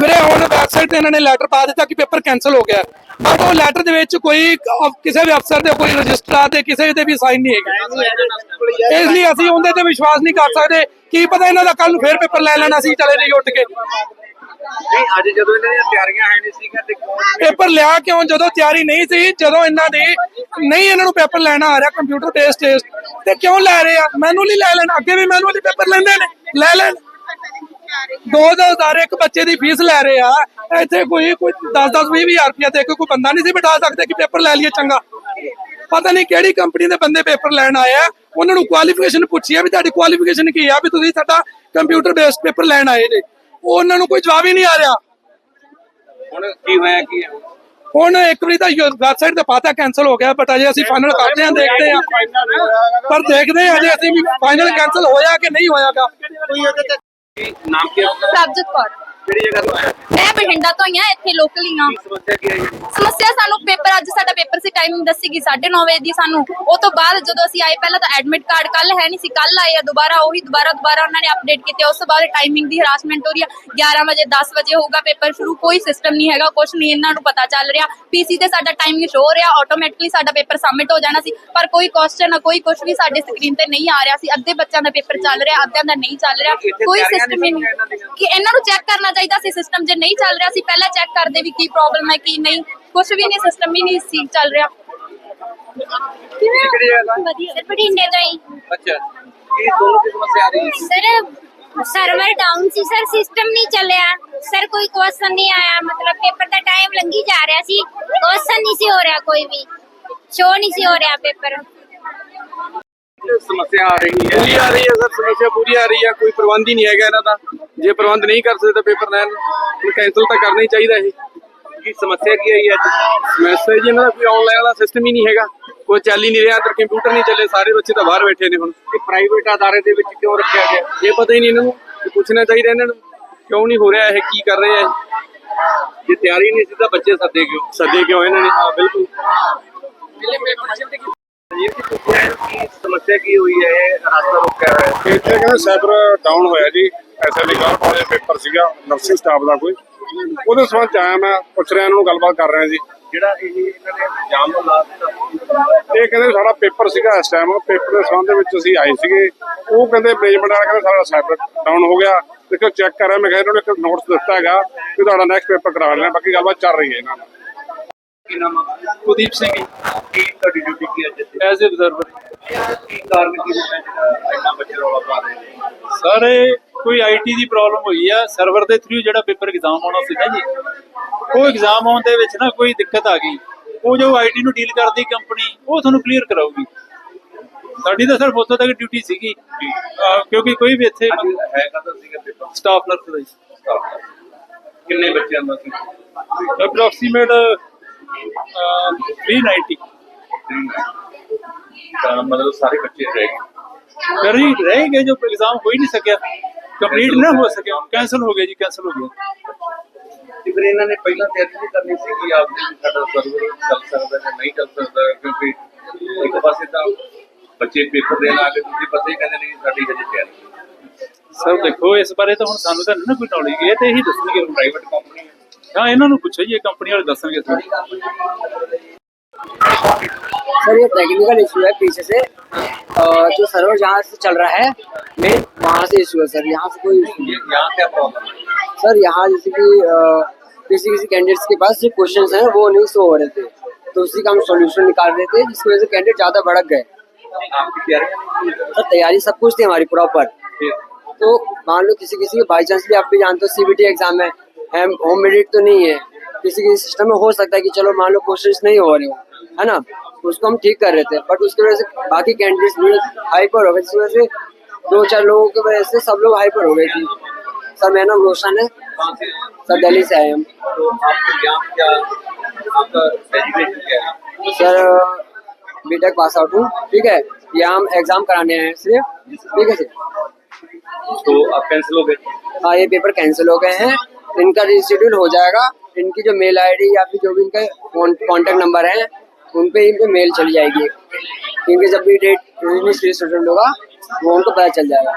ਵੀਰੇ ਹੁਣ ਵੈਬਸਾਈਟ ਤੇ ਇਹਨਾਂ ਨੇ ਲੈਟਰ ਪਾ ਦਿੱਤਾ ਕਿ ਪੇਪਰ ਕੈਨਸਲ ਹੋ ਗਿਆ। ਬਟ ਉਹ ਲੈਟਰ ਦੇ ਵਿੱਚ ਕੋਈ ਕਿਸੇ ਵੀ ਅਫਸਰ ਦੇ ਕੋਈ ਰਜਿਸਟਰ ਤੇ ਕਿਸੇ ਦੇ ਵੀ ਸਾਈਨ ਨਹੀਂ ਹੈਗੇ। ਇਸ ਲਈ ਅਸੀਂ ਉਹਦੇ ਤੇ ਵਿਸ਼ਵਾਸ ਨਹੀਂ ਕਰ ਸਕਦੇ। ਕੀ ਪਤਾ ਇਹਨਾਂ ਦਾ ਕੱਲ ਨੂੰ ਫੇਰ ਪੇਪਰ ਲੈ ਲੈਣਾ ਸੀ ਚਲੇ ਜਾਈ ਉੱਠ ਕੇ। ਨਹੀਂ ਅੱਜ ਜਦੋਂ ਇਹਨਾਂ ਦੀਆਂ ਤਿਆਰੀਆਂ ਹੈ ਨਹੀਂ ਸੀਗਾ ਤੇ ਕੌਣ ਪੇਪਰ ਲਿਆ ਕਿਉਂ? ਜਦੋਂ ਤਿਆਰੀ ਨਹੀਂ ਸੀ ਜਦੋਂ ਇਹਨਾਂ ਦੀ ਨਹੀਂ ਇਹਨਾਂ ਨੂੰ ਪੇਪਰ ਲੈਣਾ ਆ ਰਿਹਾ ਕੰਪਿਊਟਰ ਬੇਸਡ ਟੈਸਟ ਤੇ ਕਿਉਂ ਲੈ ਰਹੇ ਆ? ਮੈਨੂਅਲੀ ਲੈ ਲੈਣ। ਅੱਗੇ ਵੀ ਮੈਨੂਅਲੀ ਪੇਪਰ ਲੈਂਦੇ ਨੇ। ਲੈ ਲੈਣ। ਦੋ ਦੋ ਹਜ਼ਾਰ ਇੱਕ ਬੱਚੇ ਦੀ ਫੀਸ ਲੈ ਰਹੇ ਆ। ਇੱਥੇ ਕੋਈ ਕੋਈ 10 10 20 ਹਜ਼ਾਰ ਦੇ ਕੇ ਕੋਈ ਬੰਦਾ ਨਹੀਂ ਸੀ ਬਿਠਾ ਸਕਦੇ ਕਿ ਪੇਪਰ ਲੈ ਲਈਏ ਚੰਗਾ। ਪਤਾ ਨਹੀਂ ਕਿਹੜੀ ਕੰਪਨੀ ਦੇ ਬੰਦੇ ਪੇਪਰ ਲੈਣ ਆਏ ਆ। ਉਹਨਾਂ ਨੂੰ ਕੁਆਲੀਫਿਕੇਸ਼ਨ ਪੁੱਛੀ ਆ ਵੀ ਤੁਹਾਡੀ ਕੁਆਲੀਫਿਕੇਸ਼ਨ ਕੀ ਆ ਵੀ ਤੁਸੀਂ ਸਾਡਾ ਕੰਪਿਊਟਰ ਬੇਸਡ ਪੇਪਰ ਲੈਣ ਆਏ ਜੇ। ਉਹ ਉਹਨਾਂ ਨੂੰ ਕੋਈ ਜਵਾਬ ਹੀ ਨਹੀਂ ਆ ਰਿਹਾ। ਹੁਣ ਕੀ ਹੋਇਆ ਕੀ ਹੈ ਹੁਣ ਇੱਕ ਵਾਰੀ ਤਾਂ ਵੈਬਸਾਈਟ ਤੇ ਪਾਤਾ ਕੈਨਸਲ ਹੋ ਗਿਆ ਬਟ ਅਜੇ ਅਸੀਂ ਫਾਈਨਲ ਕਰਦੇ ਹਾਂ ਦੇਖਦੇ ਹਾਂ। ਪਰ ਦੇਖਦੇ ਹਾਂ ਅਜੇ ਅਸੀਂ ਵੀ ਫਾਈਨਲ ਕੈਨਸਲ ਹੋਇਆ ਕਿ ਨਹੀਂ ਹੋਇਆਗਾ। ਕੀ ਨਾਮ ਕੀ ਹੈ ਆਪਣਾ? ਪ੍ਰਭਜੋਤ ਕੌਰ ਕਿਹੜੀ ਜਗ੍ਹਾ ਤੋਂ ਆਇਆ? ਮੈਂ ਬਠਿੰਡਾ ਤੋਂ ਹੀ ਆ ਇੱਥੇ ਲੋਕਲ ਹੀ। ਆ ਸਮੱਸਿਆ ਕੀ ਹੈ ਸਮੱਸਿਆ ਸਾਨੂੰ ਪੇਪਰ ਅੱਜ ਸਾਡਾ ਪੇਪਰ ਸੀ ਟਾਈਮਿੰਗ ਦੱਸੀਗੀ 9:30 ਵਜੇ ਦੀ ਸਾਨੂੰ। ਉਹ ਤੋਂ ਬਾਅਦ ਜਦੋਂ ਅਸੀਂ ਆਏ ਪਹਿਲਾਂ ਤਾਂ ਐਡਮਿਟ ਕਾਰਡ ਕੱਲ ਹੈ ਨਹੀਂ ਸੀ ਕੱਲ ਆਏ ਆ ਦੁਬਾਰਾ ਉਹੀ ਦੁਬਾਰਾ ਦੁਬਾਰਾ ਉਹਨਾਂ ਨੇ ਅਪਡੇਟ ਕੀਤੇ। ਉਸ ਤੋਂ ਬਾਅਦ ਟਾਈਮਿੰਗ ਦੀ ਹਰਾਸਮੈਂਟ ਹੋ ਰਹੀ ਆ। 11 ਵਜੇ 10 ਵਜੇ ਹੋਊਗਾ ਪੇਪਰ ਸ਼ੁਰੂ ਕੋਈ ਸਿਸਟਮ ਨਹੀਂ ਹੈਗਾ ਕੁਝ ਨਹੀਂ ਇਹਨਾਂ ਨੂੰ ਪਤਾ ਚੱਲ ਰਿਹਾ। ਪੀਸੀ ਤੇ ਸਾਡਾ ਟਾਈਮਿੰਗ ਸ਼ੋ ਹੋ ਰਿਹਾ ਆਟੋਮੈਟਿਕਲੀ ਸਾਡਾ ਪੇਪਰ ਸਬਮਿਟ ਹੋ ਜਾਣਾ ਸੀ। ਪਰ ਕੋਈ ਕੁਐਸਚਨ ਕੋਈ ਕੁਝ ਵੀ ਸਾਡੇ ਸਕਰੀਨ ਤੇ ਨਹੀਂ ਆ ਰਿਹਾ ਸੀ। ਅੱਧੇ ਬੱਚਿਆਂ ਦਾ ਪੇਪਰ ਚੱਲ ਰਿਹਾ ਅੱਧਿਆਂ ਦਾ ਨਹੀਂ ਚੱਲ ਰਿਹਾ। ਕੋਈ ਸਿਸਟਮ ਨਹੀਂ। ਕਿ ਇਹਨਾਂ ਨੂੰ ਚੈੱਕ ਕਰਨਾ ਚਾਹੀਦਾ ਸੀ ਸਿਸਟਮ ਜੇ ਨਹੀਂ ਚੱਲ ਰਿਹਾ ਸੀ ਪਹਿਲਾਂ ਚੈੱਕ ਕਰਦੇ ਵੀ ਕੀ ਪ੍ਰੋਬਲਮ ਹੈ ਕੀ ਨਹੀਂ। ਕੁਝ ਵੀ ਨਹੀਂ ਸਿਸਟਮ ਹੀ ਨਹੀਂ ਸੀ ਚੱਲ ਰਿਹਾ। ਕਿਹੜੀ ਜਗ੍ਹਾ ਦਾ ਵਧੀਆ। ਸਰ ਬਠਿੰਡੇ ਤੋਂ ਹੀ ਅੱਛਾ। ਕੀ ਦੋਨੋਂ ਦੀ ਸਮੱਸਿਆ ਆ ਰਹੀ ਸਰ ਸਰਵਰ ਡਾਊਨ ਸੀ। ਸਰ ਸਿਸਟਮ ਨਹੀਂ ਚੱਲਿਆ। ਸਰ ਕੋਈ ਕੁਐਸਚਨ ਨਹੀਂ ਆਇਆ। ਮਤਲਬ ਪੇਪਰ ਦਾ ਟਾਈਮ ਲੰਘੀ ਜਾ ਰਿਹਾ ਸੀ। ਕੁਐਸਚਨ ਨਹੀਂ ਸੀ ਹੋ ਰਿਹਾ ਕੋਈ ਵੀ। ਸ਼ੋ ਨਹੀਂ ਸੀ ਹੋ ਰਿਹਾ ਪੇਪਰ ਸਮੱਸਿਆ ਆ ਰਹੀ ਹੈ। ਪੂਰੀ ਆ ਰਹੀ ਹੈ ਸਰ, ਸਮੱਸਿਆ ਪੂਰੀ ਆ ਰਹੀ ਹੈ, ਕੋਈ ਪ੍ਰਬੰਧ ਹੀ ਨਹੀਂ ਹੈਗਾ ਇਹਨਾਂ ਦਾ। ਜੇ ਪ੍ਰਬੰਧ ਨਹੀਂ ਕਰ ਸਕਦੇ ਤਾਂ ਪੇਪਰ ਲੈਣ ਨੂੰ ਕੈਂਸਲ ਤਾਂ ਕਰਨਾ ਹੀ ਚਾਹੀਦਾ ਇਹ। ਕੀ ਸਮੱਸਿਆ ਕੀ ਆਈ ਅੱਜ? ਸਮੱਸਿਆ ਜੀ ਇਹਨਾਂ ਦਾ ਕੋਈ ਆਨਲਾਈਨ ਵਾਲਾ ਸਿਸਟਮ ਹੀ ਨਹੀਂ ਹੈਗਾ। ਕੋਈ ਚੱਲ ਹੀ ਨਹੀਂ ਰਿਹਾ ਅੰਦਰ ਕੰਪਿਊਟਰ ਨਹੀਂ ਚੱਲੇ, ਸਾਰੇ ਬੱਚੇ ਤਾਂ ਬਾਹਰ ਬੈਠੇ ਨੇ ਹੁਣ। ਇਹ ਪ੍ਰਾਈਵੇਟ ਅਦਾਰੇ ਦੇ ਵਿੱਚ ਕਿਉਂ ਰੱਖਿਆ ਗਿਆ? ਇਹ ਪਤਾ ਹੀ ਨਹੀਂ ਇਹਨਾਂ ਨੂੰ ਪੁੱਛਣਾ ਚਾਹੀਦਾ ਇਹਨਾਂ ਨੂੰ, ਕਿਉਂ ਨਹੀਂ ਹੋ ਰਿਹਾ ਇਹ, ਕੀ ਕਰ ਰਹੇ ਆ ਜੇ ਤਿਆਰੀ ਨਹੀਂ ਸੀ ਤਾਂ ਬੱਚੇ ਸੱਦੇ ਕਿਉਂ ਸੱਦੇ ਕਿਉਂ ਇਹਨਾਂ ਨੇ? ਹਾਂ, ਬਿਲਕੁਲ। ਸਮੱਸਿਆ ਕੀ ਹੋਈ ਹੈ ਇਹ ਰਸਤਾ ਰੋਕਿਆ ਹੋਇਆ ਹੈ। ਇੱਥੇ ਕਹਿੰਦੇ ਸਰਵਰ ਡਾਊਨ ਹੋਇਆ ਜੀ ਐਸਐਲਈ ਗਾਰਡ ਵਾਲੇ ਪੇਪਰ ਸੀਗਾ ਨਰਸਿੰਗ ਸਟਾਫ ਦਾ ਕੋਈ। ਉਹਦੇ ਸੰਬੰਧ ਚ ਆਇਆ ਮੈਂ ਪੁੱਛ ਰਿਹਾ ਇਹਨਾਂ ਨੂੰ ਗੱਲਬਾਤ ਕਰ ਰਿਹਾ ਜੀ। ਜਿਹੜਾ ਇਹ ਇਹਨਾਂ ਨੇ ਜਾਮ ਲਾ ਦਿੱਤਾ ਇਹ ਕਹਿੰਦੇ ਸਾਡਾ ਪੇਪਰ ਸੀਗਾ ਇਸ ਟਾਈਮ ਪੇਪਰ ਦੇ ਸੰਬੰਧ ਦੇ ਵਿੱਚ ਅਸੀਂ ਆਏ ਸੀਗੇ। ਉਹ ਕਹਿੰਦੇ ਮੈਨੇਜਮੈਂਟ ਵਾਲਾ ਕਹਿੰਦਾ ਸਾਡਾ ਸਰਵਰ ਡਾਊਨ ਹੋ ਗਿਆ। ਦੇਖੋ ਚੈੱਕ ਕਰ ਮੈਂ ਕਿਹਾ ਇਹਨਾਂ ਨੂੰ ਇੱਕ ਨੋਟਸ ਦਿੱਤਾ ਹੈਗਾ ਕਿ ਤੁਹਾਡਾ ਨੈਕਸਟ ਪੇਪਰ ਕਰਾ ਲੈਣਾ ਬਾਕੀ ਗੱਲਬਾਤ ਚੱਲ ਰਹੀ ਹੈ ਇਹਨਾਂ ਨਾਲ। ਕੀ ਨਾਮ ਹੈ ਕੁਲਦੀਪ ਸਿੰਘ ਕੀ ਤੁਹਾਡੀ ਡਿਊਟੀ ਕੀ ਜਿੱਥੇ ਐਜ਼ ਅਬਜ਼ਰਵਰ ਕੀ ਕਾਰਨ ਕੀ ਹੈ ਜਿਹੜਾ ਇੰਨਾ ਬੱਚੇ ਰੌਲਾ ਪਾ ਰਹੇ ਨੇ। ਸਰ ਕੋਈ ਆਈਟੀ ਦੀ ਪ੍ਰੋਬਲਮ ਹੋਈ ਆ ਸਰਵਰ ਦੇ ਥਰੂ ਜਿਹੜਾ ਪੇਪਰ ਐਗਜ਼ਾਮ ਆਉਣਾ ਸੀ ਨਾ ਜੀ ਉਹ ਐਗਜ਼ਾਮ ਆਉਣ ਦੇ ਵਿੱਚ ਨਾ ਕੋਈ ਦਿੱਕਤ ਆ ਗਈ। ਉਹ ਜੋ ਆਈਟੀ ਨੂੰ ਡੀਲ ਕਰਦੀ ਕੰਪਨੀ ਉਹ ਤੁਹਾਨੂੰ ਕਲੀਅਰ ਕਰਾਊਗੀ। ਸਾਡੀ ਤਾਂ ਸਿਰਫ ਉੱਥੋਂ ਤੱਕ ਡਿਊਟੀ ਸੀਗੀ। ਕਿਉਂਕਿ ਕੋਈ ਵੀ ਇੱਥੇ ਹੈ ਕਦੋਂ ਸੀਗਾ ਪੇਪਰ ਸਟਾਫ ਨਰਸ ਦਾ ਜੀ। ਕਿੰਨੇ ਬੱਚਿਆਂ ਦਾ ਸੀ? ਅਪਰੋਕਸੀਮੇਟ 390 ਤਾਂ ਮਤਲਬ ਸਾਰੇ ਬੱਚੇ ਰਹਿ ਗਏ। ਫਿਰ ਹੀ ਰਹਿ ਗਏ ਜੋ ਐਗਜ਼ਾਮ ਹੋ ਹੀ ਨਹੀਂ ਸਕਿਆ। ਕੰਪਲੀਟ ਨਾ ਹੋ ਸਕਿਆ। ਕੈਨਸਲ ਹੋ ਗਿਆ ਜੀ ਕੈਨਸਲ ਹੋ ਗਿਆ। ਤੇ ਫਿਰ ਇਹਨਾਂ ਨੇ ਪਹਿਲਾਂ ਤਿਆਰੀ ਨਹੀਂ ਕਰਨੀ ਸੀ ਕਿ ਆਪਦੇ ਵੀ ਸਾਡਾ ਸਰਵਰ ਚੱਲ ਸਕਦਾ ਜਾਂ ਨਹੀਂ ਚੱਲ ਸਕਦਾ ਕਿਉਂਕਿ ਇੱਕ ਪਾਸੇ ਤਾਂ ਬੱਚੇ ਪੇਪਰ ਦੇਣ ਆ ਕੇ ਦੂਜੇ ਪਾਸੇ ਕਹਿੰਦੇ ਨਹੀਂ ਸਾਡੀ ਹਜੇ ਤਿਆਰੀ ਨਹੀਂ। ਸਰ ਦੇਖੋ ਇਸ ਬਾਰੇ ਤਾਂ ਹੁਣ ਸਾਨੂੰ ਤਾਂ ਨਾ ਕੋਈ ਨੌਲੇਜ ਇਹ ਤੇ ਇਹੀ ਦੱਸਣਗੇ ਪ੍ਰਾਈਵੇਟ ਕੰਪਨੀ ਹੈ ਹਾਂ ਇਹਨਾਂ ਨੂੰ ਪੁੱਛੋ ਜੀ ਇਹ ਕੰਪਨੀ ਵਾਲੇ ਦੱਸਣਗੇ ਸਾਨੂੰ सर ये टेक्निकल इशू है पीछे से अ, जो सर्वर जहाँ से चल रहा है मेन वहाँ से इशू है सर यहाँ से कोई इशू नहीं ये यहाँ क्या प्रॉब्लम है सर यहाँ जैसे कि अ, किसी किसी कैंडिडेट्स के पास जो क्वेश्चंस हैं वो नहीं शो हो रहे थे तो उसी का हम सॉल्यूशन निकाल रहे थे जिसकी वजह से कैंडिडेट ज़्यादा भड़क गए आपकी तैयारी नहीं की सर तैयारी सब कुछ थी हमारी प्रॉपर फिर तो मान लो किसी किसी के बाई चांस भी आप भी जानते हो सीबीटी एग्जाम है हम होम मेडिट तो नहीं है। किसी किसी सिस्टम में हो सकता है कि चलो मान लो कोशिश नहीं हो रही हो है ना? उसको हम ठीक कर रहे थे बट उसकी वजह से बाकी कैंडिडेट्स भी हाइपर हो गए जिसकी वजह से दो चार लोगों की वजह से सब लोग हाइपर हो गए थी। सर मेरा नाम रोशन है? सर दिल्ली से आए हम। सर बीटेक पास आउट हूँ ठीक है? यहाँ हम एग्ज़ाम कराने आए हैं सिर्फ़ ठीक है सर? तो आप कैंसिल हो गए? हाँ ये पेपर कैंसिल हो गए हैं। इनका रिशेड्यूल हो जाएगा। इनकी जो मेल आईडी या फिर जो भी इनके कॉन्टेक्ट नंबर हैं उन पर इनको मेल चली जाएगी। क्योंकि जब भी डेट रिशेड्यूल होगा, वो उनको पता चल जाएगा।